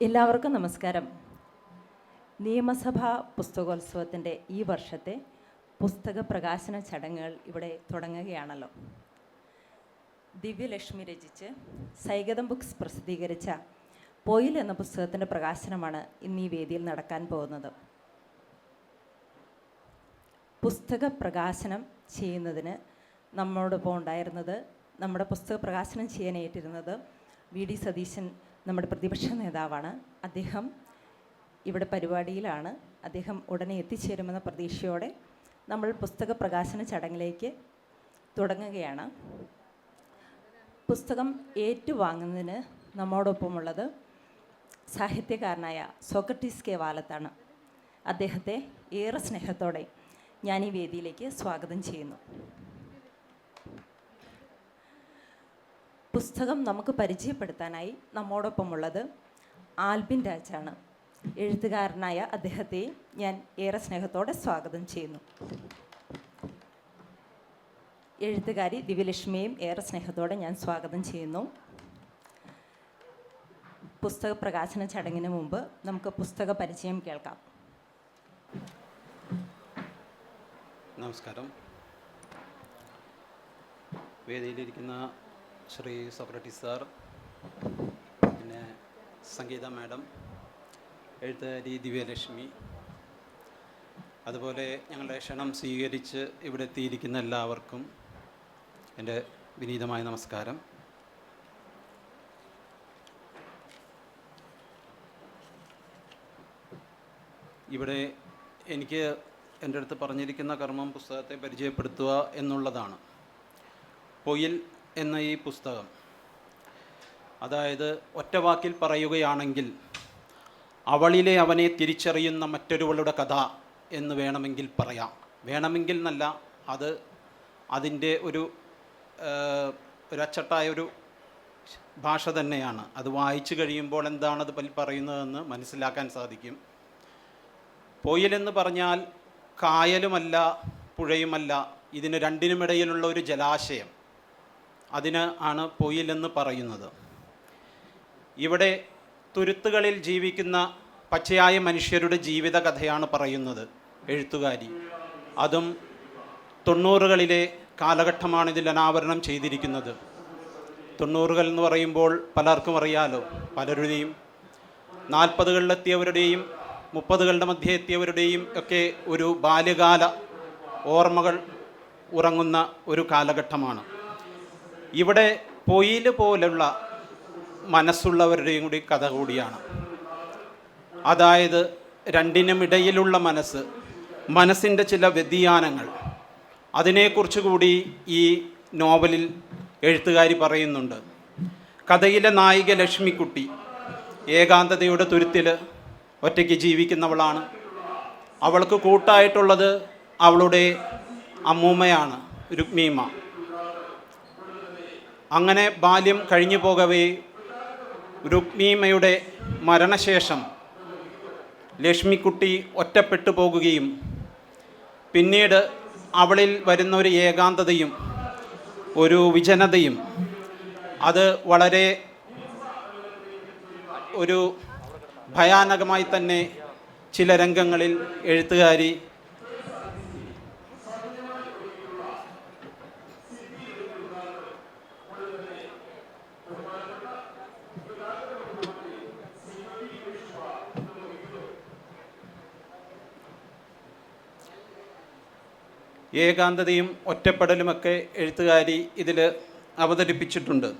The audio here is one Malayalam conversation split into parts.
എല്ലാവർക്കും നമസ്കാരം. നിയമസഭാ പുസ്തകോത്സവത്തിന്റെ ഈ വർഷത്തെ പുസ്തക പ്രകാശന ചടങ്ങുകൾ ഇവിടെ തുടങ്ങുകയാണല്ലോ. ദിവ്യലക്ഷ്മി രചിച്ച് സൈഗതം ബുക്സ് പ്രസിദ്ധീകരിച്ച പൊയിൽ എന്ന പുസ്തകത്തിന്റെ പ്രകാശനമാണ് ഇന്ന് ഈ വേദിയിൽ നടക്കാൻ പോകുന്നത്. പുസ്തക പ്രകാശനം ചെയ്യുന്നതിന് നമ്മോടൊപ്പം ഉണ്ടായിരുന്നത് നമ്മുടെ പുസ്തക പ്രകാശനം ചെയ്യാനേറ്റിരുന്നത് വി ഡി സതീശൻ നമ്മുടെ പ്രതിപക്ഷ നേതാവാണ്. അദ്ദേഹം ഇവിടെ പരിപാടിയിലാണ്. അദ്ദേഹം ഉടനെ എത്തിച്ചേരുമെന്ന പ്രതീക്ഷയോടെ നമ്മൾ പുസ്തക പ്രകാശന ചടങ്ങിലേക്ക് തുടങ്ങുകയാണ്. പുസ്തകം ഏറ്റുവാങ്ങുന്നതിന് നമ്മോടൊപ്പമുള്ളത് സാഹിത്യകാരനായ സോക്രട്ടീസ് കെ വാലത്താണ്. അദ്ദേഹത്തെ ഏറെ സ്നേഹത്തോടെ ഞാൻ ഈ വേദിയിലേക്ക് സ്വാഗതം ചെയ്യുന്നു. പുസ്തകം നമുക്ക് പരിചയപ്പെടുത്താനായി നമ്മോടൊപ്പമുള്ളത് ആൽബിൻ രാജാണ്. എഴുത്തുകാരനായ അദ്ദേഹത്തെ ഞാൻ ഏറെ സ്നേഹത്തോടെ സ്വാഗതം ചെയ്യുന്നു. എഴുത്തുകാരി ദിവ്യലക്ഷ്മിയെയും ഏറെ സ്നേഹത്തോടെ ഞാൻ സ്വാഗതം ചെയ്യുന്നു. പുസ്തക പ്രകാശന ചടങ്ങിന് മുമ്പ് നമുക്ക് പുസ്തക പരിചയം കേൾക്കാം. നമസ്കാരം. വേദിയിലിരിക്കുന്ന ശ്രീ സോക്രട്ടീസ് സാർ പിന്നെ സംഗീത മാഡം എഴുത്തുകാരി ദിവ്യലക്ഷ്മി അതുപോലെ ഞങ്ങളുടെ ക്ഷണം സ്വീകരിച്ച് ഇവിടെ എത്തിയിരിക്കുന്ന എല്ലാവർക്കും എന്റെ വിനീതമായ നമസ്കാരം. ഇവിടെ എനിക്ക് എന്റെ അടുത്ത് പറഞ്ഞിരിക്കുന്ന കർമ്മം പുസ്തകത്തെ പരിചയപ്പെടുത്തുക എന്നുള്ളതാണ്. പൊയിൽ എന്ന ഈ പുസ്തകം. അതായത് ഒറ്റവാക്കിൽ പറയുകയാണെങ്കിൽ അവളിലെ അവനെ തിരിച്ചറിയുന്ന മറ്റൊരുവളുടെ കഥ എന്ന് വേണമെങ്കിൽ പറയാം. വേണമെങ്കിൽ എന്നല്ല അത് അതിന്റെ ഒരു ഒരു ഒരു ഭാഷ തന്നെയാണ്. അത് വായിച്ചു കഴിയുമ്പോൾ എന്താണത് പറയുന്നതെന്ന് മനസ്സിലാക്കാൻ സാധിക്കും. പോയിലെന്ന് പറഞ്ഞാൽ കായലുമല്ല പുഴയുമല്ല ഇതിന് രണ്ടിനുമിടയിലുള്ള ഒരു ജലാശയം. അതിന് ആണ് പൊയിലെന്ന് പറയുന്നത്. ഇവിടെ തുരുത്തുകളിൽ ജീവിക്കുന്ന പച്ചയായ മനുഷ്യരുടെ ജീവിത കഥയാണ് പറയുന്നത് എഴുത്തുകാരി. അതും തൊണ്ണൂറുകളിലെ കാലഘട്ടമാണ് ഇതിൽ അനാവരണം ചെയ്തിരിക്കുന്നത്. തൊണ്ണൂറുകൾ എന്ന് പറയുമ്പോൾ പലർക്കും അറിയാലോ പലരുടെയും നാൽപ്പതുകളിലെത്തിയവരുടെയും മുപ്പതുകളുടെ മധ്യ എത്തിയവരുടെയും ഒക്കെ ഒരു ബാല്യകാല ഓർമ്മകൾ ഉറങ്ങുന്ന ഒരു കാലഘട്ടമാണ്. ഇവിടെ പൊയിൽ പോലുള്ള മനസ്സുള്ളവരുടെയും കൂടി കഥ കൂടിയാണ്. അതായത് രണ്ടിനും ഇടയിലുള്ള മനസ്സ് മനസ്സിന്റെ ചില വ്യതിയാനങ്ങൾ. അതിനെക്കുറിച്ച് കൂടി ഈ നോവലിൽ എഴുത്തുകാരി പറയുന്നുണ്ട്. കഥയിലെ നായിക ലക്ഷ്മിക്കുട്ടി ഏകാന്തതയുടെ തുരുത്തിൽ ഒറ്റയ്ക്ക് ജീവിക്കുന്നവളാണ്. അവൾക്ക് കൂട്ടായിട്ടുള്ളത് അവളുടെ അമ്മൂമ്മയാണ് രുക്മീമ. അങ്ങനെ ബാല്യം കഴിഞ്ഞു പോകവേ. രുക്മീമയുടെ മരണശേഷം ലക്ഷ്മിക്കുട്ടി ഒറ്റപ്പെട്ടു പോകുകയും പിന്നീട് അവളിൽ വരുന്ന ഒരു ഏകാന്തതയും ഒരു വിജനതയും അത് വളരെ ഒരു ഭയാനകമായി തന്നെ ചില രംഗങ്ങളിൽ എഴുത്തുകാരി ഏകാന്തതയും ഒറ്റപ്പെടലുമൊക്കെ എഴുത്തുകാരി ഇതിൽ അവതരിപ്പിച്ചിട്ടുണ്ട്.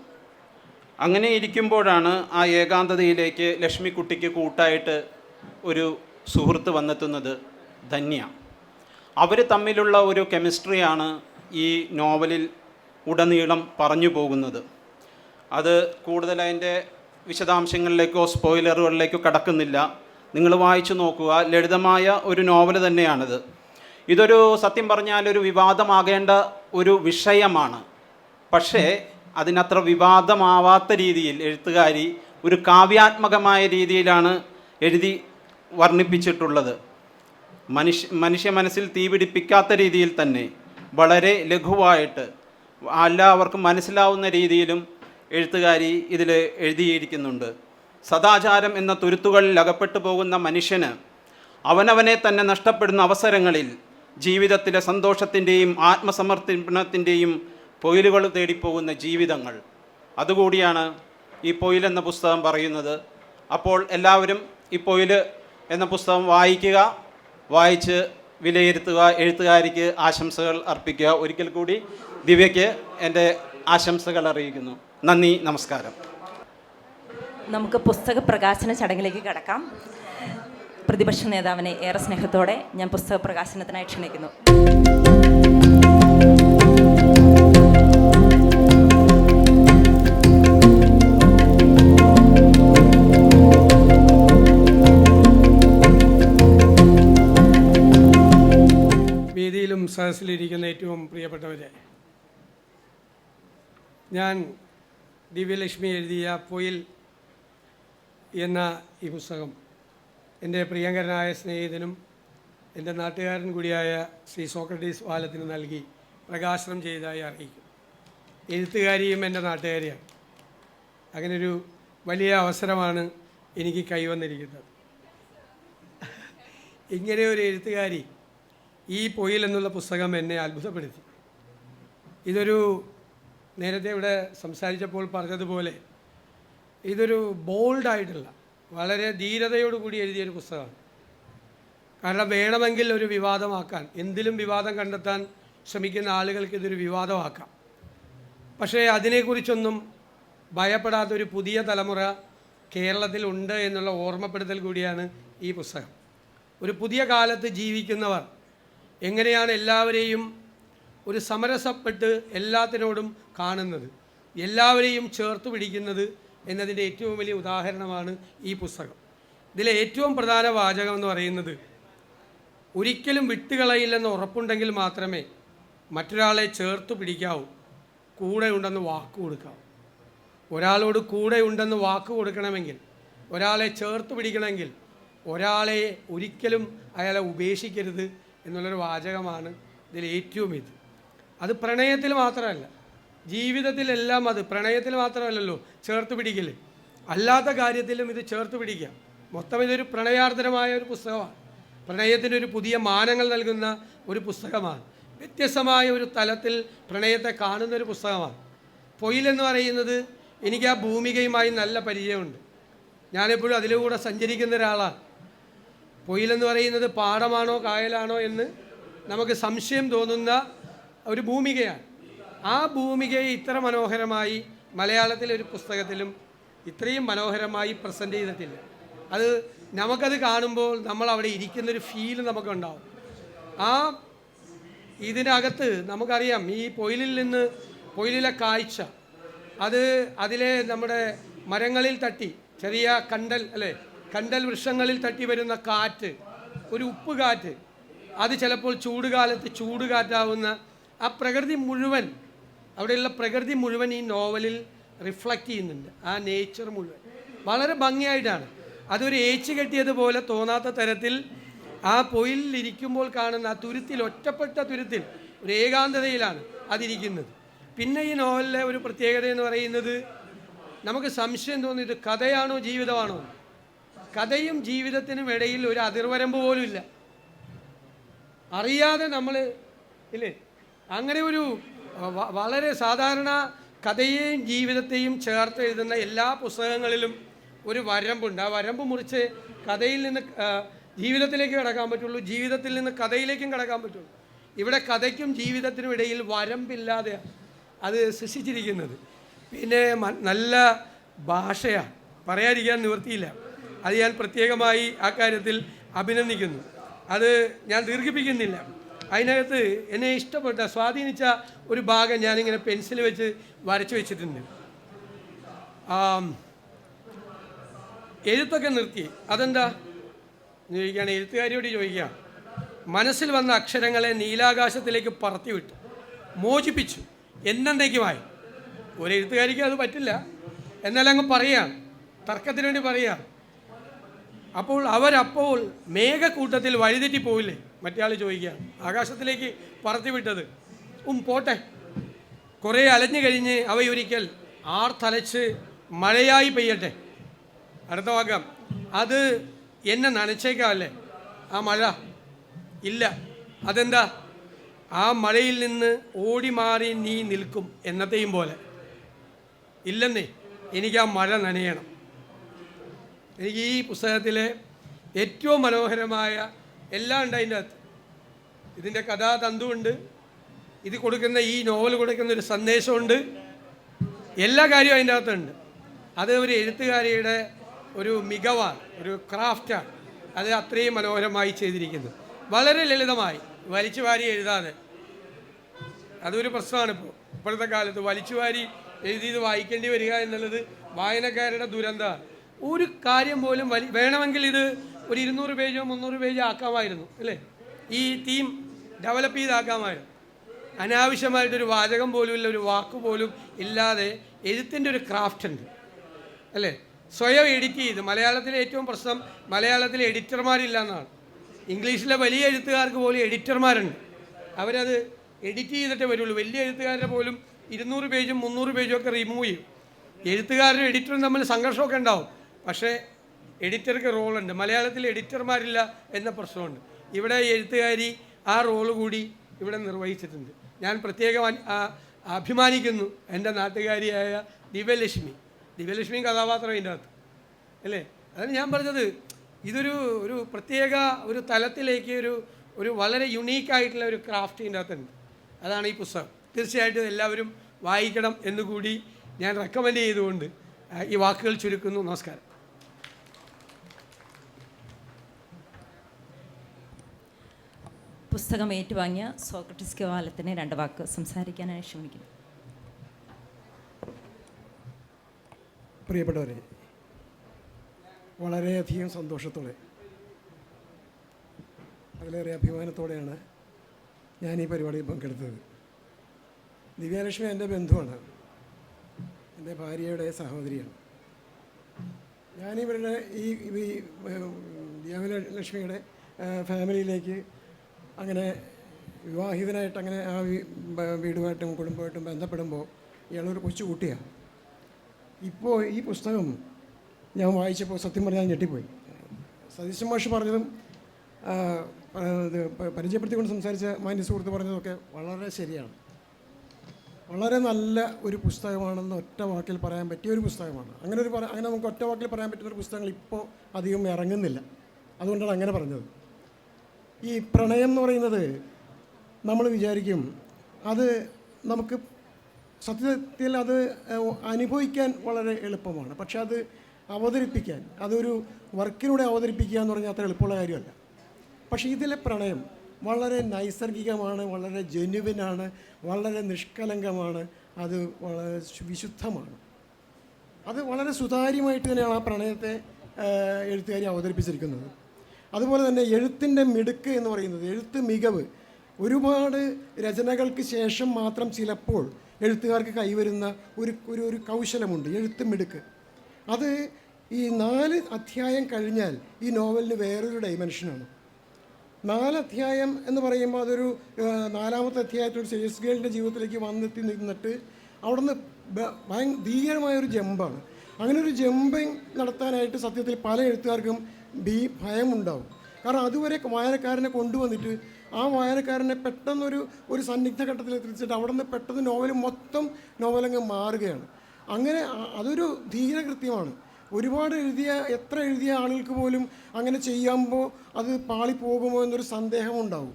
അങ്ങനെ ഇരിക്കുമ്പോഴാണ് ആ ഏകാന്തതയിലേക്ക് ലക്ഷ്മിക്കുട്ടിക്ക് കൂട്ടായിട്ട് ഒരു സുഹൃത്ത് വന്നെത്തുന്നത് ധന്യ. അവർ തമ്മിലുള്ള ഒരു കെമിസ്ട്രിയാണ് ഈ നോവലിൽ ഉടനീളം പറഞ്ഞു പോകുന്നത്. അത് കൂടുതൽ അതിന്റെ വിശദാംശങ്ങളിലേക്കോ സ്പോയിലറുകളിലേക്കോ കടക്കുന്നില്ല. നിങ്ങൾ വായിച്ചു നോക്കുക. ലളിതമായ ഒരു നോവൽ തന്നെയാണിത്. ഇതൊരു സത്യം പറഞ്ഞാൽ ഒരു വിവാദമാകേണ്ട ഒരു വിഷയമാണ്. പക്ഷേ അതിനത്ര വിവാദമാവാത്ത രീതിയിൽ എഴുത്തുകാരി ഒരു കാവ്യാത്മകമായ രീതിയിലാണ് എഴുതി വർണിപ്പിച്ചിട്ടുള്ളത്. മനുഷ്യ മനുഷ്യ മനസ്സിൽ തീപിടിപ്പിക്കാത്ത രീതിയിൽ തന്നെ വളരെ ലഘുവായിട്ട് എല്ലാവർക്കും മനസ്സിലാവുന്ന രീതിയിലും എഴുത്തുകാരി ഇതിൽ എഴുതിയിരിക്കുന്നുണ്ട്. സദാചാരം എന്ന തുരുത്തുകളിൽ അകപ്പെട്ടു പോകുന്ന മനുഷ്യന് അവനവനെ തന്നെ നഷ്ടപ്പെടുന്ന അവസരങ്ങളിൽ ജീവിതത്തിലെ സന്തോഷത്തിന്റെയും ആത്മസമർപ്പണത്തിന്റെയും പൊയിലുകൾ തേടിപ്പോകുന്ന ജീവിതങ്ങൾ. അതുകൂടിയാണ് ഈ പൊയിൽ എന്ന പുസ്തകം പറയുന്നത്. അപ്പോൾ എല്ലാവരും ഈ പൊയിൽ എന്ന പുസ്തകം വായിക്കുക വായിച്ച് വിലയിരുത്തുക എഴുത്തുകാരിക്ക് ആശംസകൾ അർപ്പിക്കുക. ഒരിക്കൽ കൂടി ദിവ്യയ്ക്ക് എന്റെ ആശംസകൾ അറിയിക്കുന്നു. നന്ദി നമസ്കാരം. നമുക്ക് പുസ്തക പ്രകാശന ചടങ്ങിലേക്ക് കടക്കാം. പ്രതിപക്ഷ നേതാവിനെ ഏറെ സ്നേഹത്തോടെ ഞാൻ പുസ്തക പ്രകാശനത്തിനായി ക്ഷണിക്കുന്നു. വേദിയിലും സദസ്സിലിരിക്കുന്ന ഏറ്റവും പ്രിയപ്പെട്ടവരെ ഞാൻ ദിവ്യലക്ഷ്മി എഴുതിയ പൊയിൽ എന്ന ഈ പുസ്തകം എന്റെ പ്രിയങ്കരനായ സ്നേഹിതനും എന്റെ നാട്ടുകാരൻ കൂടിയായ ശ്രീ സോക്രട്ടീസ് വാലത്തിന് നൽകി പ്രകാശനം ചെയ്തതായി അറിയിക്കും. എഴുത്തുകാരിയും എന്റെ നാട്ടുകാരിയാണ്. അങ്ങനൊരു വലിയ അവസരമാണ് എനിക്ക് കൈവന്നിരിക്കുന്നത്. ഇങ്ങനെ ഒരു എഴുത്തുകാരി ഈ പൊയിൽ എന്നുള്ള പുസ്തകം എന്നെ അത്ഭുതപ്പെടുത്തി. ഇതൊരു നേരത്തെ ഇവിടെ സംസാരിച്ചപ്പോൾ പറഞ്ഞതുപോലെ ഇതൊരു ബോൾഡായിട്ടുള്ള വളരെ ധീരതയോടുകൂടി എഴുതിയൊരു പുസ്തകമാണ്. കാരണം വേണമെങ്കിൽ ഒരു വിവാദമാക്കാൻ എന്തിലും വിവാദം കണ്ടെത്താൻ ശ്രമിക്കുന്ന ആളുകൾക്ക് ഇതൊരു വിവാദമാക്കാം. പക്ഷേ അതിനെക്കുറിച്ചൊന്നും ഭയപ്പെടാത്ത ഒരു പുതിയ തലമുറ കേരളത്തിൽ ഉണ്ട് എന്നുള്ള ഓർമ്മപ്പെടുത്തൽ കൂടിയാണ് ഈ പുസ്തകം. ഒരു പുതിയ കാലത്ത് ജീവിക്കുന്നവർ എങ്ങനെയാണ് എല്ലാവരെയും ഒരു സമരസപ്പെട്ട് എല്ലാത്തിനോടും കാണുന്നത്? എല്ലാവരെയും ചേർത്ത് പിടിക്കുന്നത് എന്നതിന്റെ ഏറ്റവും വലിയ ഉദാഹരണമാണ് ഈ പുസ്തകം. ഇതിലെ ഏറ്റവും പ്രധാന വാചകം എന്ന് പറയുന്നത് ഒരിക്കലും വിട്ടുകളയില്ലെന്ന് ഉറപ്പുണ്ടെങ്കിൽ മാത്രമേ മറ്റൊരാളെ ചേർത്ത് പിടിക്കാവൂ കൂടെ ഉണ്ടെന്ന് വാക്ക് കൊടുക്കാവൂ. ഒരാളോട് കൂടെ ഉണ്ടെന്ന് വാക്ക് കൊടുക്കണമെങ്കിൽ ഒരാളെ ചേർത്ത് പിടിക്കണമെങ്കിൽ ഒരാളെ ഒരിക്കലും അയാളെ ഉപേക്ഷിക്കരുത് എന്നുള്ളൊരു വാചകമാണ് ഇതിൽ ഏറ്റവും ഇത്. അത് പ്രണയത്തിൽ മാത്രമല്ല ജീവിതത്തിലെല്ലാം അത് പ്രണയത്തിൽ മാത്രമല്ലല്ലോ ചേർത്ത് പിടിക്കൽ അല്ലാത്ത കാര്യത്തിലും ഇത് ചേർത്ത് പിടിക്കാം മൊത്തം ഇതൊരു പ്രണയാർദ്രമായ ഒരു പുസ്തകമാണ്. പ്രണയത്തിന് ഒരു പുതിയ മാനങ്ങൾ നൽകുന്ന ഒരു പുസ്തകമാണ്. വ്യത്യസ്തമായ ഒരു തലത്തിൽ പ്രണയത്തെ കാണുന്ന ഒരു പുസ്തകമാണ്. പൊയിലെന്ന് പറയുന്നത് എനിക്ക് ആ ഭൂമികയുമായി നല്ല പരിചയമുണ്ട്. ഞാനെപ്പോഴും അതിലൂടെ സഞ്ചരിക്കുന്ന ഒരാളാണ്. പൊയിലെന്ന് പറയുന്നത് പാടമാണോ കായലാണോ എന്ന് നമുക്ക് സംശയം തോന്നുന്ന ഒരു ഭൂമികയാണ്. ആ ഭൂമികയെ ഇത്ര മനോഹരമായി മലയാളത്തിലെ ഒരു പുസ്തകത്തിലും ഇത്രയും മനോഹരമായി പ്രസന്റ് ചെയ്തിട്ടില്ല. അത് നമുക്കത് കാണുമ്പോൾ നമ്മൾ അവിടെ ഇരിക്കുന്നൊരു ഫീൽ നമുക്കുണ്ടാവും. ആ ഇതിനകത്ത് നമുക്കറിയാം ഈ പൊയിലിൽ നിന്ന് പൊയിലിലെ കാഴ്ച അത് അതിലെ നമ്മുടെ മരങ്ങളിൽ തട്ടി ചെറിയ കണ്ടൽ അല്ലേ കണ്ടൽ വൃക്ഷങ്ങളിൽ തട്ടി വരുന്ന കാറ്റ് ഒരു ഉപ്പ് കാറ്റ് അത് ചിലപ്പോൾ ചൂടുകാലത്ത് ചൂടുകാറ്റാവുന്ന ആ പ്രകൃതി മുഴുവൻ അവിടെയുള്ള പ്രകൃതി മുഴുവൻ ഈ നോവലിൽ റിഫ്ലക്റ്റ് ചെയ്യുന്നുണ്ട്. ആ നേച്ചർ മുഴുവൻ. വളരെ ഭംഗിയായിട്ടാണ്. അതൊരു ഏച്ചു കെട്ടിയതുപോലെ തോന്നാത്ത തരത്തിൽ ആ പൊയിലിരിക്കുമ്പോൾ കാണുന്ന ആ തുരുത്തിൽ ഒറ്റപ്പെട്ട തുരുത്തിൽ ഒരു ഏകാന്തതയിലാണ് അതിരിക്കുന്നത്. പിന്നെ ഈ നോവലിലെ ഒരു പ്രത്യേകത എന്ന് പറയുന്നത് നമുക്ക് സംശയം തോന്നിയത് കഥയാണോ ജീവിതമാണോ കഥയും ജീവിതത്തിനും ഇടയിൽ ഒരു അതിർവരമ്പ് പോലും ഇല്ല അറിയാതെ നമ്മൾ ഇല്ലേ? അങ്ങനെ ഒരു വളരെ സാധാരണ കഥയെയും ജീവിതത്തെയും ചേർത്ത് എഴുതുന്ന എല്ലാ പുസ്തകങ്ങളിലും ഒരു വരമ്പുണ്ട്. ആ വരമ്പ് മുറിച്ച് കഥയിൽ നിന്ന് ജീവിതത്തിലേക്ക് കടക്കാൻ പറ്റുള്ളൂ. ജീവിതത്തിൽ നിന്ന് കഥയിലേക്കും കടക്കാൻ പറ്റുള്ളൂ. ഇവിടെ കഥയ്ക്കും ജീവിതത്തിനും ഇടയിൽ വരമ്പില്ലാതെ അത് സൃഷ്ടിച്ചിരിക്കുന്നത്. പിന്നെ നല്ല ഭാഷയാണ് പറയാതിരിക്കാൻ നിവൃത്തിയില്ല. അത് ഞാൻ പ്രത്യേകമായി ആ കാര്യത്തിൽ അഭിനന്ദിക്കുന്നു. അത് ഞാൻ ദീർഘിപ്പിക്കുന്നില്ല. അതിനകത്ത് എന്നെ ഇഷ്ടപ്പെട്ട സ്വാധീനിച്ച ഒരു ഭാഗം ഞാനിങ്ങനെ പെൻസിൽ വെച്ച് വരച്ചു വെച്ചിട്ടുണ്ട്. എഴുത്തൊക്കെ നിർത്തി. അതെന്താ? ചോദിക്കുകയാണ് എഴുത്തുകാരിയോട് ചോദിക്കുക മനസ്സിൽ വന്ന അക്ഷരങ്ങളെ നീലാകാശത്തിലേക്ക് പറത്തി പറത്തിവിട്ടു. മോചിപ്പിച്ചു. എന്നേക്കുമായി ഒരു എഴുത്തുകാരിക്ക് അത് പറ്റില്ല. എന്നാൽ അങ്ങ് പറയാം. തർക്കത്തിന് വേണ്ടി പറയാം. അപ്പോൾ അവരപ്പോൾ മേഘക്കൂട്ടത്തിൽ വഴിതെറ്റി പോയില്ലേ മറ്റേ ആൾ ചോദിക്കുക ആകാശത്തിലേക്ക് പറത്തിവിട്ടത് ഉം പോട്ടെ. കുറേ അലഞ്ഞു കഴിഞ്ഞ് അവയൊരിക്കൽ ആർത്തലച്ച് മഴയായി പെയ്യട്ടെ. അടുത്ത വാക്കാം അത് എന്നെ നനച്ചേക്കാമല്ലേ ആ മഴ. ഇല്ല. അതെന്താ? ആ മഴയിൽ നിന്ന് ഓടി മാറി നീ നിൽക്കും എന്നത്തെയും പോലെ. ഇല്ലെന്നേ എനിക്ക് ആ മഴ നനയണം. എനിക്ക് ഈ പുസ്തകത്തിലെ ഏറ്റവും മനോഹരമായ എല്ലാം ഉണ്ട് അതിന്റെ അകത്ത്. ഇതിന്റെ കഥാതന്തുണ്ട് ഇത് കൊടുക്കുന്ന ഈ നോവൽ കൊടുക്കുന്ന ഒരു സന്ദേശമുണ്ട്. എല്ലാ കാര്യവും അതിന്റെ അകത്തുണ്ട്. അത് ഒരു എഴുത്തുകാരിയുടെ ഒരു മികവാണ് ഒരു ക്രാഫ്റ്റാണ്. അത് അത്രയും മനോഹരമായി ചെയ്തിരിക്കുന്നത് വളരെ ലളിതമായി വലിച്ചു വാരി എഴുതാതെ. അതൊരു പ്രശ്നമാണ് ഇപ്പോൾ. ഇപ്പോഴത്തെ കാലത്ത് വലിച്ചു വാരി എഴുതിയത് വായിക്കേണ്ടി വരിക എന്നുള്ളത് വായനക്കാരുടെ ദുരന്തമാണ്. ഒരു കാര്യം പോലും വലി വേണമെങ്കിൽ ഇത് ഒരു ഇരുന്നൂറ് പേജോ മുന്നൂറ് പേജോ ആക്കാമായിരുന്നു അല്ലേ? ഈ തീം ഡെവലപ്പ് ചെയ്താക്കാമായിരുന്നു. അനാവശ്യമായിട്ടൊരു വാചകം പോലും ഇല്ല ഒരു വാക്ക് പോലും ഇല്ലാതെ എഴുത്തിന്റെ ഒരു ക്രാഫ്റ്റ് ഉണ്ട് അല്ലേ? സ്വയം എഡിറ്റ് ചെയ്ത് മലയാളത്തിലെ ഏറ്റവും പ്രശ്നം മലയാളത്തിലെ എഡിറ്റർമാരില്ല എന്നാണ് ഇംഗ്ലീഷിലെ വലിയ എഴുത്തുകാർക്ക് പോലും എഡിറ്റർമാരുണ്ട് അവരത് എഡിറ്റ് ചെയ്തിട്ടേ വരുള്ളൂ. വലിയ എഴുത്തുകാരുടെ പോലും ഇരുന്നൂറ് പേജും മുന്നൂറ് പേജും ഒക്കെ റിമൂവ് ചെയ്യും. എഴുത്തുകാരും എഡിറ്ററും തമ്മിൽ സംഘർഷമൊക്കെ ഉണ്ടാവും. പക്ഷേ എഡിറ്റർക്ക് റോളുണ്ട്. മലയാളത്തിൽ എഡിറ്റർമാരില്ല എന്ന പ്രശ്നമുണ്ട്. ഇവിടെ എഴുത്തുകാരി ആ റോൾ കൂടി ഇവിടെ നിർവഹിച്ചിട്ടുണ്ട്. ഞാൻ പ്രത്യേകം അഭിമാനിക്കുന്നു എന്റെ നാട്ടുകാരിയായ ദിവ്യലക്ഷ്മി. ദിവ്യലക്ഷ്മി കഥാപാത്രം അതിന്റെ അകത്ത്. അല്ലേ? അതാണ് ഞാൻ പറഞ്ഞത്. ഇതൊരു ഒരു പ്രത്യേക ഒരു തലത്തിലേക്ക് ഒരു ഒരു വളരെ യുണീക്കായിട്ടുള്ള ഒരു ക്രാഫ്റ്റ് ഇതിന്റെ അകത്തുണ്ട്. അതാണ് ഈ പുസ്തകം. തീർച്ചയായിട്ടും എല്ലാവരും വായിക്കണം എന്നുകൂടി ഞാൻ റെക്കമെൻഡ് ചെയ്തുകൊണ്ട് ഈ വാക്കുകൾ ചുരുക്കുന്നു. നമസ്കാരം. പുസ്തകം ഏറ്റുവാങ്ങിയ സോക്രട്ടിസ് കവാലത്തിനെ രണ്ട് വാക്ക് സംസാരിക്കാനായി ക്ഷണിക്കുന്നു പ്രിയപ്പെട്ടവരെ വളരെയധികം സന്തോഷത്തോടെ വളരെയേറെ അഭിമാനത്തോടെയാണ് ഞാൻ ഈ പരിപാടിയിൽ പങ്കെടുത്തത്. ദിവ്യാലക്ഷ്മി എന്റെ ബന്ധുവാണ്. എന്റെ ഭാര്യയുടെ സഹോദരിയാണ്. ഞാനിവരുടെ ഈ ദിവ്യലക്ഷ്മിയുടെ ഫാമിലിയിലേക്ക് അങ്ങനെ വിവാഹിതനായിട്ട് അങ്ങനെ ആ വീടുമായിട്ടും കുടുംബമായിട്ടും ബന്ധപ്പെടുമ്പോൾ ഇയാളൊരു കൊച്ചു കുട്ടിയാണ് ഇപ്പോൾ ഈ പുസ്തകം ഞാൻ വായിച്ചപ്പോൾ സത്യം പറഞ്ഞാൽ ഞെട്ടിപ്പോയി. സതീശൻ മാഷ് പറഞ്ഞതും ഇത് പരിചയപ്പെടുത്തിക്കൊണ്ട് സംസാരിച്ച മാന്യ സുഹൃത്ത് പറഞ്ഞതൊക്കെ വളരെ ശരിയാണ്. വളരെ നല്ല ഒരു പുസ്തകമാണെന്ന് ഒറ്റ വാക്കിൽ പറയാൻ പറ്റിയ ഒരു പുസ്തകമാണ്. അങ്ങനെ ഒരു അങ്ങനെ നമുക്ക് ഒറ്റ വാക്കിൽ പറയാൻ പറ്റുന്ന ഒരു പുസ്തകങ്ങൾ ഇപ്പോൾ അധികം ഇറങ്ങുന്നില്ല. അതുകൊണ്ടാണ് അങ്ങനെ പറഞ്ഞത്. ഈ പ്രണയം എന്ന് പറയുന്നത് നമ്മൾ വിചാരിക്കും അത് നമുക്ക് സത്യത്തിൽ അത് അനുഭവിക്കാൻ വളരെ എളുപ്പമാണ്. പക്ഷെ അത് അവതരിപ്പിക്കാൻ അതൊരു വർക്കിലൂടെ അവതരിപ്പിക്കുക എന്ന് പറഞ്ഞാൽ അത്ര എളുപ്പമുള്ള കാര്യമല്ല. പക്ഷേ ഇതിലെ പ്രണയം വളരെ നൈസർഗികമാണ് വളരെ ജെന്യുവിനാണ് വളരെ നിഷ്കലങ്കമാണ് അത് വളരെ വിശുദ്ധമാണ്. അത് വളരെ സുതാര്യമായിട്ട് തന്നെയാണ് ആ പ്രണയത്തെ എഴുത്തുകാരി അവതരിപ്പിച്ചിരിക്കുന്നത്. അതുപോലെ തന്നെ എഴുത്തിന്റെ മിടുക്ക് എന്ന് പറയുന്നത് എഴുത്ത് മികവ്. ഒരുപാട് രചനകൾക്ക് ശേഷം മാത്രം ചിലപ്പോൾ എഴുത്തുകാർക്ക് കൈവരുന്ന ഒരു ഒരു ഒരു കൗശലമുണ്ട് എഴുത്ത് മിടുക്ക്. അത് ഈ നാല് അധ്യായം കഴിഞ്ഞാൽ ഈ നോവലിന് വേറൊരു ഡൈമെൻഷനാണ് നാല് അധ്യായം എന്ന് പറയുമ്പോൾ അതൊരു നാലാമത്തെ അധ്യായത്തിൽ ഒരു ഗേളിന്റെ ജീവിതത്തിലേക്ക് വന്നെത്തി നിന്നിട്ട് അവിടുന്ന് ബ- ഭയ ധീരമായൊരു ജമ്പാണ്. അങ്ങനെ ഒരു ജമ്പിങ് നടത്താനായിട്ട് സത്യത്തിൽ പല എഴുത്തുകാർക്കും ബി ഭയമുണ്ടാവും. കാരണം അതുവരെ വായനക്കാരനെ കൊണ്ടുവന്നിട്ട് ആ വായനക്കാരനെ പെട്ടെന്നൊരു ഒരു സന്നിഗ്ധ ഘട്ടത്തിൽ എത്തിച്ചിട്ട് അവിടെ നിന്ന് പെട്ടെന്ന് നോവൽ മൊത്തം നോവലങ്ങ് മാറുകയാണ്. അങ്ങനെ അതൊരു ധീരകൃത്യമാണ്. ഒരുപാട് എഴുതിയ എത്ര എഴുതിയ ആളുകൾക്ക് പോലും അങ്ങനെ ചെയ്യുമ്പോൾ അത് പാളിപ്പോകുമോ എന്നൊരു സന്ദേഹമുണ്ടാവും.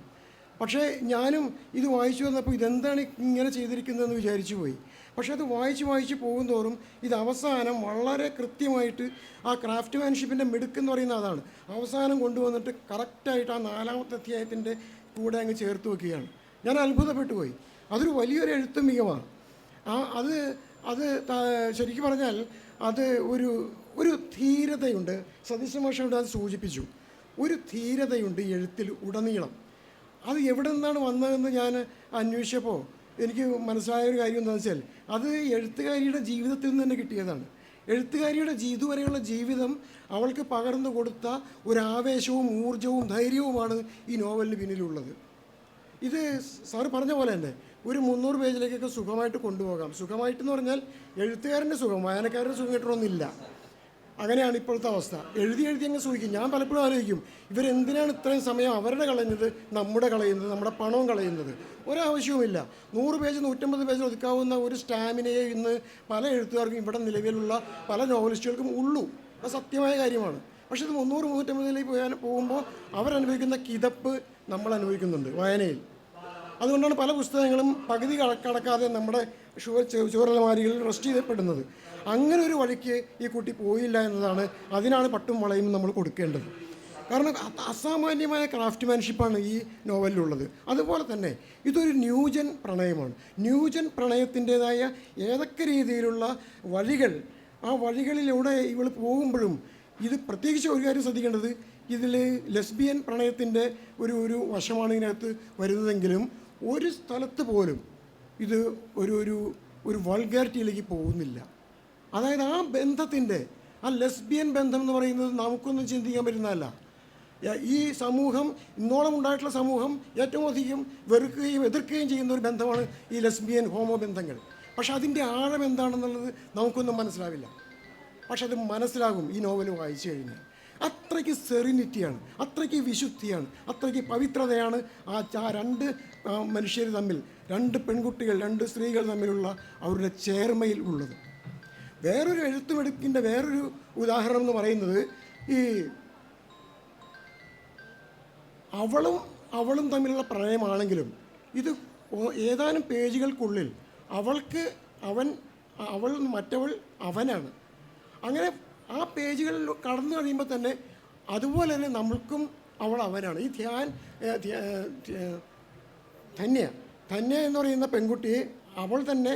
പക്ഷേ ഞാനും ഇത് വായിച്ചു വന്നപ്പോൾ ഇതെന്താണ് ഇങ്ങനെ ചെയ്തിരിക്കുന്നതെന്ന് വിചാരിച്ചു പോയി. പക്ഷേ അത് വായിച്ച് വായിച്ച് പോകുന്തോറും ഇത് അവസാനം വളരെ കൃത്യമായിട്ട് ആ ക്രാഫ്റ്റ് മാൻഷിപ്പിന്റെ മിടുക്കെന്ന് പറയുന്ന അതാണ്. അവസാനം കൊണ്ടുവന്നിട്ട് കറക്റ്റായിട്ട് ആ നാലാമത്തെ അധ്യായത്തിന്റെ കൂടെ അങ്ങ് ചേർത്ത് വെക്കുകയാണ്. ഞാൻ അത്ഭുതപ്പെട്ടു പോയി. അതൊരു വലിയൊരു എഴുത്തും മികവാണ്. ആ അത് അത് ശരിക്കും പറഞ്ഞാൽ അത് ഒരു ഒരു ധീരതയുണ്ട്. സതീശ മാഷോട് അത് സൂചിപ്പിച്ചു. ഒരു ധീരതയുണ്ട് എഴുത്തിൽ ഉടനീളം. അത് എവിടെ നിന്നാണ് വന്നതെന്ന് ഞാൻ അന്വേഷിച്ചപ്പോൾ എനിക്ക് മനസ്സിലായ ഒരു കാര്യം എന്താണെന്ന് വെച്ചാൽ അത് എഴുത്തുകാരിയുടെ ജീവിതത്തിൽ നിന്ന് തന്നെ കിട്ടിയതാണ്. എഴുത്തുകാരിയുടെ ഇതുവരെയുള്ള ജീവിതം അവൾക്ക് പകർന്നു കൊടുത്ത ഒരു ആവേശവും ഊർജവും ധൈര്യവുമാണ് ഈ നോവലിന് പിന്നിലുള്ളത്. ഇത് സാറ് പറഞ്ഞ പോലെ തന്നെ ഒരു മുന്നൂറ് പേജിലേക്കൊക്കെ സുഖമായിട്ട് കൊണ്ടുപോകാം. സുഖമായിട്ടെന്ന് പറഞ്ഞാൽ എഴുത്തുകാരന്റെ സുഖം വായനക്കാരുടെ സുഖം കിട്ടണമെന്നില്ല. അങ്ങനെയാണ് ഇപ്പോഴത്തെ അവസ്ഥ. എഴുതി എഴുതി അങ്ങ് സൂചിക്കും ഞാൻ പലപ്പോഴും ആലോചിക്കും ഇവരെന്തിനാണ് ഇത്രയും സമയം അവരുടെ കളയുന്നത് നമ്മുടെ കളയുന്നത് നമ്മുടെ പണവും കളയുന്നത്? ഒരാവശ്യവുമില്ല. നൂറ് പേജ് നൂറ്റമ്പത് പേജിൽ ഒതുക്കാവുന്ന ഒരു സ്റ്റാമിനയെ ഇന്ന് പല എഴുത്തുകാർക്കും ഇവിടെ നിലവിലുള്ള പല നോവലിസ്റ്റുകൾക്കും ഉള്ളൂ. അത് സത്യമായ കാര്യമാണ്. പക്ഷേ ഇത് മുന്നൂറ് മുന്നൂറ്റമ്പതിലേക്ക് പോയാൽ പോകുമ്പോൾ അവരനുഭവിക്കുന്ന കിതപ്പ് നമ്മൾ അനുഭവിക്കുന്നുണ്ട് വായനയിൽ. അതുകൊണ്ടാണ് പല പുസ്തകങ്ങളും പകുതി കട- കടക്കാതെ നമ്മുടെ ഷുവർ ചുവരലമാരികളിൽ റെസ്റ്റ് ചെയ്യപ്പെടുന്നത്. അങ്ങനെ ഒരു വഴിക്ക് ഈ കുട്ടി പോയില്ല എന്നതാണ് അതിനാണ് പട്ടും വളയും നമ്മൾ കൊടുക്കേണ്ടത്. കാരണം അസാമാന്യമായ ക്രാഫ്റ്റ്മാൻഷിപ്പാണ് ഈ നോവലിലുള്ളത്. അതുപോലെ തന്നെ ഇതൊരു ന്യൂജൻ പ്രണയമാണ്. ന്യൂജൻ പ്രണയത്തിന്റെതായ ഏതൊക്കെ രീതിയിലുള്ള വഴികൾ ആ വഴികളിലൂടെ ഇവൾ പോകുമ്പോഴും ഇത് പ്രത്യേകിച്ച് ഒരു കാര്യം ശ്രദ്ധിക്കേണ്ടത് ഇതിൽ ലെസ്ബിയൻ പ്രണയത്തിന്റെ ഒരു ഒരു വശമാണ് ഇതിനകത്ത് വരുന്നതെങ്കിലും ഒരു സ്ഥലത്ത് പോലും ഇത് ഒരു ഒരു ഒരു വൾഗാരിറ്റിയിലേക്ക് പോകുന്നില്ല. അതായത് ആ ബന്ധത്തിന്റെ ആ ലെസ്ബിയൻ ബന്ധം എന്ന് പറയുന്നത് നമുക്കൊന്നും ചിന്തിക്കാൻ പറ്റുന്നതല്ല. ഈ സമൂഹം ഇന്നോളം ഉണ്ടായിട്ടുള്ള സമൂഹം ഏറ്റവും അധികം വെറുക്കുകയും എതിർക്കുകയും ചെയ്യുന്ന ഒരു ബന്ധമാണ് ഈ ലെസ്ബിയൻ ഹോമോ ബന്ധങ്ങൾ. പക്ഷെ അതിന്റെ ആഴം എന്താണെന്നുള്ളത് നമുക്കൊന്നും മനസ്സിലാവില്ല. പക്ഷെ അത് മനസ്സിലാകും ഈ നോവൽ വായിച്ചു കഴിഞ്ഞാൽ. അത്രയ്ക്ക് സെറിനിറ്റിയാണ് അത്രയ്ക്ക് വിശുദ്ധിയാണ് അത്രയ്ക്ക് പവിത്രതയാണ് ആ ആ രണ്ട് മനുഷ്യർ തമ്മിൽ രണ്ട് പെൺകുട്ടികൾ രണ്ട് സ്ത്രീകൾ തമ്മിലുള്ള അവരുടെ ചേർമയിൽ ഉള്ളത്. വേറൊരു എഴുത്തുമെടുക്കിന്റെ വേറൊരു ഉദാഹരണം എന്ന് പറയുന്നത് ഈ അവളും അവളും തമ്മിലുള്ള പ്രണയമാണെങ്കിലും ഇത് ഏതാനും പേജുകൾക്കുള്ളിൽ അവൾക്ക് അവൻ അവൾ മറ്റവൾ അവനാണ്. അങ്ങനെ ആ പേജുകളിൽ കടന്നു കഴിയുമ്പോൾ തന്നെ അതുപോലെ തന്നെ നമ്മൾക്കും അവൾ അവനാണ്. ഈ ധ്യാൻ ധന്യ ധന്യ എന്ന് പറയുന്ന പെൺകുട്ടിയെ അവൾ തന്നെ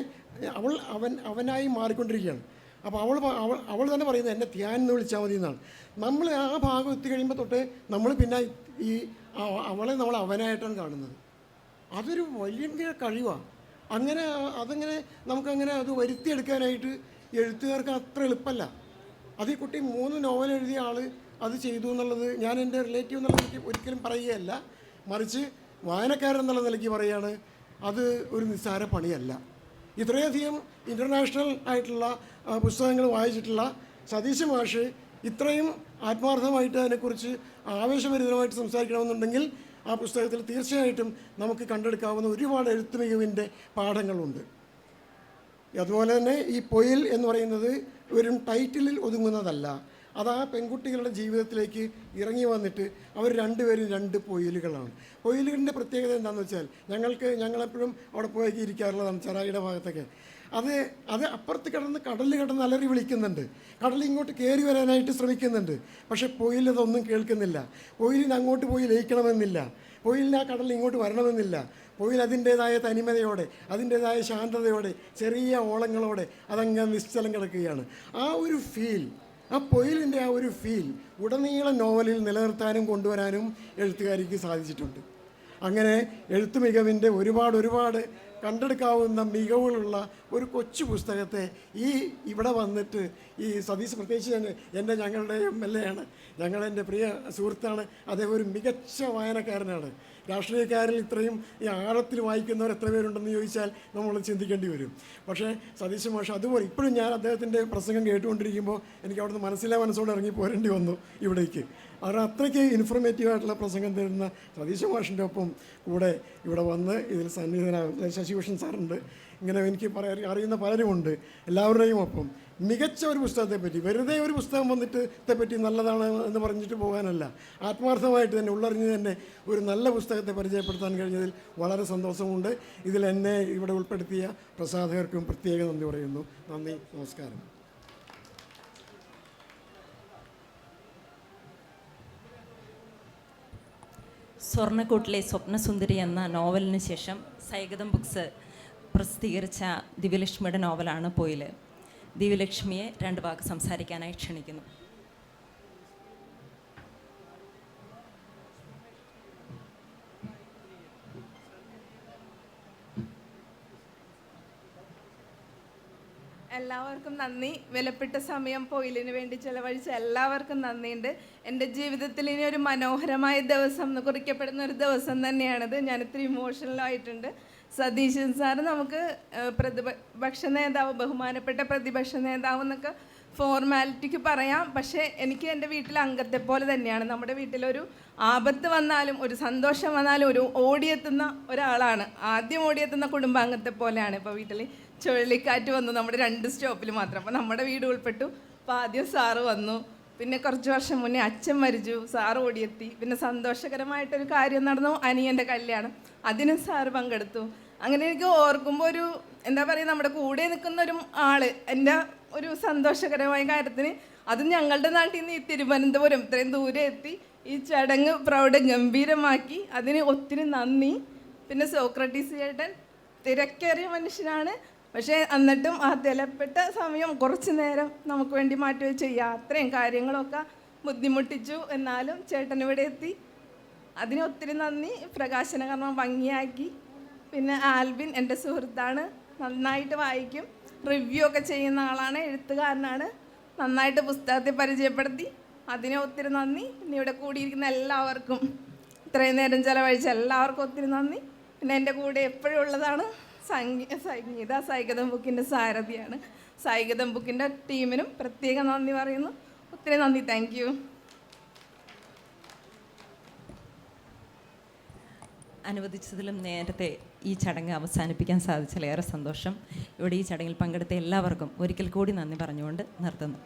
അവൾ അവൻ അവനായി മാറിക്കൊണ്ടിരിക്കുകയാണ്. അപ്പോൾ അവൾ അവൾ അവൾ തന്നെ പറയുന്നത് എന്നെ ധ്യാൻ എന്ന് വിളിച്ചാൽ മതി എന്നാണ്. നമ്മൾ ആ ഭാഗം എത്തിക്കഴിയുമ്പോൾ തൊട്ട് നമ്മൾ പിന്നെ ഈ അവളെ നമ്മൾ അവനായിട്ടാണ് കാണുന്നത്. അതൊരു വലിയ കഴിവാണ് അങ്ങനെ അതങ്ങനെ നമുക്കങ്ങനെ അത് വരുത്തിയെടുക്കാനായിട്ട് എഴുത്തുകാർക്ക് അത്ര എളുപ്പമല്ല അത് ഈ കുട്ടി മൂന്ന് നോവൽ എഴുതിയ ആൾ അത് ചെയ്തു എന്നുള്ളത് ഞാൻ എന്റെ റിലേറ്റീവ് എന്നുള്ള നിലയ്ക്ക് ഒരിക്കലും പറയുകയല്ല. മറിച്ച് വായനക്കാരൻ എന്നുള്ള നിലയ്ക്ക് പറയുകയാണ് അത് ഒരു നിസ്സാര പണിയല്ല. ഇത്രയധികം ഇന്റർനാഷണൽ ആയിട്ടുള്ള പുസ്തകങ്ങൾ വായിച്ചിട്ടുള്ള സതീശ് മാഷ് ഇത്രയും ആത്മാർത്ഥമായിട്ട് അതിനെക്കുറിച്ച് ആവേശഭരിതമായിട്ട് സംസാരിക്കണമെന്നുണ്ടെങ്കിൽ ആ പുസ്തകത്തിൽ തീർച്ചയായിട്ടും നമുക്ക് കണ്ടെടുക്കാവുന്ന ഒരുപാട് എഴുത്ത് മികവിന്റെ പാഠങ്ങളുണ്ട്. അതുപോലെ തന്നെ ഈ പൊയിൽ എന്ന് പറയുന്നത് ഒരു ടൈറ്റിലിൽ ഒതുങ്ങുന്നതല്ല. അത് ആ പെൺകുട്ടികളുടെ ജീവിതത്തിലേക്ക് ഇറങ്ങി വന്നിട്ട് അവർ രണ്ടുപേരും രണ്ട് പൊയിലുകളാണ്. പൊയിലുകളുടെ പ്രത്യേകത എന്താണെന്ന് വെച്ചാൽ ഞങ്ങൾക്ക് ഞങ്ങളെപ്പോഴും അവിടെ പോയി ഇരിക്കാറുള്ളതാണ് ചെറായിയുടെ ഭാഗത്തൊക്കെ. അത് അത് അപ്പുറത്ത് കിടന്ന് കടലിൽ കിടന്ന് അലറി വിളിക്കുന്നുണ്ട്. കടൽ ഇങ്ങോട്ട് കയറി വരാനായിട്ട് ശ്രമിക്കുന്നുണ്ട്. പക്ഷേ പൊയിൽ അതൊന്നും കേൾക്കുന്നില്ല. പൊയിലിന് അങ്ങോട്ട് പോയി ലയിക്കണമെന്നില്ല. പൊയിലിന് ആ കടൽ ഇങ്ങോട്ട് വരണമെന്നില്ല. പൊയിൽ അതിന്റേതായ തനിമതയോടെ അതിന്റെതായ ശാന്തതയോടെ ചെറിയ ഓളങ്ങളോടെ അതങ്ങ് നിശ്ചലം കിടക്കുകയാണ്. ആ ഒരു ഫീൽ ആ പൊയിലിന്റെ ആ ഒരു ഫീൽ ഉടനീളം നോവലിൽ നിലനിർത്താനും കൊണ്ടുവരാനും എഴുത്തുകാരിക്ക് സാധിച്ചിട്ടുണ്ട്. അങ്ങനെ എഴുത്തു മികവിന്റെ ഒരുപാട് ഒരുപാട് കണ്ടെടുക്കാവുന്ന മികവുകളുള്ള ഒരു കൊച്ചു പുസ്തകത്തെ ഈ ഇവിടെ വന്നിട്ട് ഈ സതീശ് പ്രത്യേകിച്ച് തന്നെ എന്റെ ഞങ്ങളുടെ എം എൽ എ ആണ് ഞങ്ങളെന്റെ പ്രിയ സുഹൃത്താണ്. അദ്ദേഹം ഒരു മികച്ച വായനക്കാരനാണ്. രാഷ്ട്രീയക്കാരിൽ ഇത്രയും ഈ ആഴത്തിൽ വായിക്കുന്നവർ എത്ര പേരുണ്ടെന്ന് ചോദിച്ചാൽ നമ്മൾ ചിന്തിക്കേണ്ടി വരും. പക്ഷേ സതീശ് മാഷ് അതുപോലെ ഇപ്പോഴും ഞാൻ അദ്ദേഹത്തിന്റെ പ്രസംഗം കേട്ടുകൊണ്ടിരിക്കുമ്പോൾ എനിക്ക് അവിടുന്ന് മനസ്സിലെ മനസ്സോടെ ഇറങ്ങി പോരേണ്ടി വന്നു ഇവിടേക്ക്. അവർ അത്രയ്ക്ക് ഇൻഫർമേറ്റീവ് ആയിട്ടുള്ള പ്രസംഗം തരുന്ന സതീശ് മാഷിന്റെ ഒപ്പം കൂടെ ഇവിടെ വന്ന് ഇതിൽ സന്നിഹിതനാകുന്ന ശശിഭൂഷൺ സാറുണ്ട്. ഇങ്ങനെ എനിക്ക് പറയാൻ അറിയുന്ന പലരുമുണ്ട് എല്ലാവരുടെയും ഒപ്പം. മികച്ച ഒരു പുസ്തകത്തെ പറ്റി വെറുതെ ഒരു പുസ്തകം വന്നിട്ട് പറ്റി നല്ലതാണ് എന്ന് പറഞ്ഞിട്ട് പോകാനല്ല. ആത്മാർത്ഥമായിട്ട് തന്നെ ഉള്ളറിഞ്ഞ് തന്നെ ഒരു നല്ല പുസ്തകത്തെ പരിചയപ്പെടുത്താൻ കഴിഞ്ഞതിൽ വളരെ സന്തോഷമുണ്ട്. ഇതിൽ എന്നെ ഇവിടെ ഉൾപ്പെടുത്തിയ പ്രസാധകർക്കും പ്രത്യേക നന്ദി പറയുന്നു. നന്ദി നമസ്കാരം. സ്വർണക്കൂട്ടിലെ സ്വപ്നസുന്ദരി എന്ന നോവലിന് ശേഷം സൈഗതം ബുക്സ് പ്രസിദ്ധീകരിച്ച ദിവ്യലക്ഷ്മിയുടെ നോവലാണ് പോയിൽ. ദിവ്യലക്ഷ്മിയെ രണ്ട് വാക്ക് സംസാരിക്കാനായി ക്ഷണിക്കുന്നു. എല്ലാവർക്കും നന്ദി. വിലപ്പെട്ട സമയം പോയിലിന് വേണ്ടി ചെലവഴിച്ച എല്ലാവർക്കും നന്ദിയുണ്ട്. എന്റെ ജീവിതത്തിൽ ഇനി ഒരു മനോഹരമായ ദിവസം എന്ന് കുറിക്കപ്പെടുന്ന ഒരു ദിവസം തന്നെയാണിത്. ഞാൻ ഇത്തിരി ഇമോഷണലായിട്ടുണ്ട് സതീശൻ സാർ നമുക്ക് പ്രതിപക്ഷ നേതാവ് ബഹുമാനപ്പെട്ട പ്രതിപക്ഷ നേതാവ് എന്നൊക്കെ ഫോർമാലിറ്റിക്ക് പറയാം. പക്ഷേ എനിക്ക് എന്റെ വീട്ടിലെ അംഗത്തെ പോലെ തന്നെയാണ്. നമ്മുടെ വീട്ടിലൊരു ആപത്ത് വന്നാലും ഒരു സന്തോഷം വന്നാലും ഒരു ഓടിയെത്തുന്ന ഒരാളാണ്. ആദ്യം ഓടിയെത്തുന്ന കുടുംബാംഗത്തെ പോലെയാണ് ഇപ്പോൾ വീട്ടിൽ ചുഴലിക്കാറ്റ് വന്നു. നമ്മുടെ രണ്ട് സ്റ്റോപ്പിൽ മാത്രം. അപ്പോൾ നമ്മുടെ വീട് ഉൾപ്പെട്ടു. അപ്പോൾ ആദ്യം സാറ് വന്നു. പിന്നെ കുറച്ച് വർഷം മുന്നേ അച്ഛൻ മരിച്ചു. സാറ് ഓടിയെത്തി. പിന്നെ സന്തോഷകരമായിട്ടൊരു കാര്യം നടന്നു. അനിയന്റെ കല്യാണം. അതിനും സാറ് പങ്കെടുത്തു. അങ്ങനെ എനിക്ക് ഓർക്കുമ്പോൾ ഒരു എന്താ പറയുക നമ്മുടെ കൂടെ നിൽക്കുന്ന ഒരു ആൾ. എന്റെ ഒരു സന്തോഷകരമായ കാര്യത്തിന് അത് ഞങ്ങളുടെ നാട്ടിൽ നിന്ന് ഈ തിരുവനന്തപുരം ഇത്രയും ദൂരെ എത്തി. ഈ ചടങ്ങ് പ്രൗഢ ഗംഭീരമാക്കി. അതിന് ഒത്തിരി നന്ദി. പിന്നെ സോക്രട്ടീസ് ചേട്ടൻ തിരക്കേറിയ മനുഷ്യനാണ്. പക്ഷേ എന്നിട്ടും ആ തിലപ്പെട്ട സമയം കുറച്ച് നേരം നമുക്ക് വേണ്ടി മാറ്റിവെച്ച യാത്രയും കാര്യങ്ങളൊക്കെ ബുദ്ധിമുട്ടിച്ചു. എന്നാലും ചേട്ടൻ ഇവിടെ എത്തി. അതിന് ഒത്തിരി നന്ദി. പ്രകാശന കർമ്മം ഭംഗിയാക്കി. പിന്നെ ആൽബിൻ എന്റെ സുഹൃത്താണ്. നന്നായിട്ട് വായിക്കും. റിവ്യൂ ഒക്കെ ചെയ്യുന്ന ആളാണ്. എഴുത്തുകാരനാണ്. നന്നായിട്ട് പുസ്തകത്തെ പരിചയപ്പെടുത്തി. അതിന് ഒത്തിരി നന്ദി. പിന്നെ ഇവിടെ കൂടിയിരിക്കുന്ന എല്ലാവർക്കും. ഇത്രയും നേരം ചിലവഴിച്ച എല്ലാവർക്കും ഒത്തിരി നന്ദി. പിന്നെ എന്റെ കൂടെ എപ്പോഴും ഉള്ളതാണ് സംഗീത സൈഗതം ബുക്കിന്റെ സാരഥിയാണ്. സൈഗതം ബുക്കിന്റെ ടീമിനും പ്രത്യേക നന്ദി പറയുന്നു. ഒത്തിരി നന്ദി താങ്ക് യു അനുവദിച്ചതിലും നേരത്തെ ഈ ചടങ്ങ് അവസാനിപ്പിക്കാൻ സാധിച്ചതിൽ ഏറെ സന്തോഷം. ഇവിടെ ഈ ചടങ്ങിൽ പങ്കെടുത്ത എല്ലാവർക്കും ഒരിക്കൽ കൂടി നന്ദി പറഞ്ഞുകൊണ്ട് നിർത്തുന്നു.